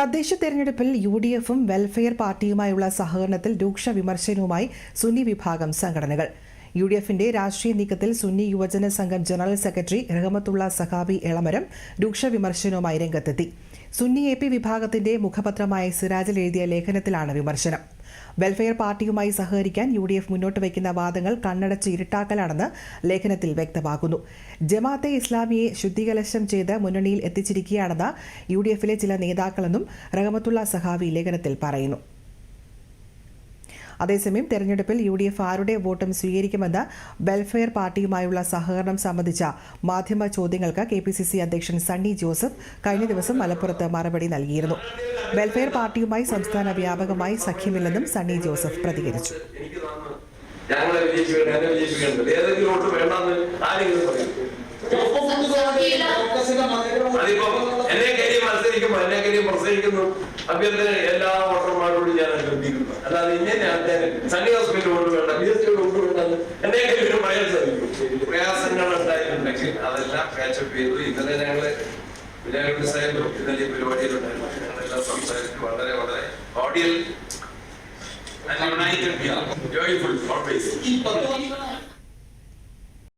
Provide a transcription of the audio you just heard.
തദ്ദേശ തെരഞ്ഞെടുപ്പിൽ U D എഫും വെൽഫെയർ പാർട്ടിയുമായുള്ള സഹകരണത്തിൽ രൂക്ഷ വിമർശനവുമായി സുന്നി വിഭാഗം സംഘടനകൾ. യു ഡി എഫിന്റെ രാഷ്ട്രീയ നീക്കത്തിൽ സുന്നി യുവജന സംഘം ജനറൽ സെക്രട്ടറി റഹമത്തുള്ള സഹാബി എളമരം രൂക്ഷ വിമർശനവുമായി രംഗത്തെത്തി. സുന്നി എ പി വിഭാഗത്തിന്റെ മുഖപത്രമായ സിറാജിൽ എഴുതിയ ലേഖനത്തിലാണ് വിമർശനം. വെൽഫെയർ പാർട്ടിയുമായി സഹകരിക്കാൻ യു ഡി എഫ് മുന്നോട്ട് വയ്ക്കുന്ന വാദങ്ങൾ കണ്ണടച്ച് ഇരുട്ടാക്കലാണെന്ന് ലേഖനത്തിൽ വ്യക്തമാക്കുന്നു. ജമാഅത്തെ ഇസ്ലാമിയെ ശുദ്ധികലശം ചെയ്ത് മുന്നണിയിൽ എത്തിച്ചിരിക്കുകയാണെന്ന് യു ഡി എഫിലെ ചില നേതാക്കളെന്നും റഹമത്തുള്ള സഹാവി ലേഖനത്തിൽ പറയുന്നു. അതേസമയം തെരഞ്ഞെടുപ്പിൽ യു ഡി എഫ് ആരുടെ വോട്ടും സ്വീകരിക്കുമെന്ന് വെൽഫെയർ പാർട്ടിയുമായുള്ള സഹകരണം സംബന്ധിച്ച മാധ്യമ ചോദ്യങ്ങൾക്ക് കെ പി സി സി അധ്യക്ഷൻ സണ്ണി ജോസഫ് കഴിഞ്ഞ ദിവസം മലപ്പുറത്ത് മറുപടി നൽകിയിരുന്നു. വെൽഫെയർ പാർട്ടിയുമായി സംസ്ഥാന വ്യാപകമായി സഖ്യമില്ലെന്നും സണ്ണി ജോസഫ് പ്രതികരിച്ചു. ഞങ്ങളെ വിജയിപ്പിക്കേണ്ട ഏതെങ്കിലും വോട്ട് വേണ്ടെന്ന് ആരെങ്കിലും പറയും എന്നെ കയറി പ്രസംഗിക്കുന്നു അഭ്യർത്ഥന എല്ലാ വോട്ടർമാരോടും ഞാൻ അഭ്യർത്ഥിക്കുന്നു. അല്ലാതെ ഇങ്ങനെ ആൾക്കാർ സണ്ണി ഹോസ്പിറ്റൽ കൊണ്ട് വേണ്ട ബി എസ് വോട്ട് വേണ്ടെന്ന് എന്നെ കയറി ഒരു പറയാൻ സാധിക്കും പ്രയാസങ്ങൾ ഉണ്ടായിട്ടുണ്ടെങ്കിൽ അതെല്ലാം കാച്ചപ്പ് ചെയ്തു. ഇന്നലെ ഞങ്ങൾ വിനായക സാഹിബ് ഇന്നലെ പരിപാടിയിലുണ്ടായിരുന്നു ഞങ്ങളെല്ലാം സംസാരിച്ചു വളരെ വളരെ ഓഡിയൽ united we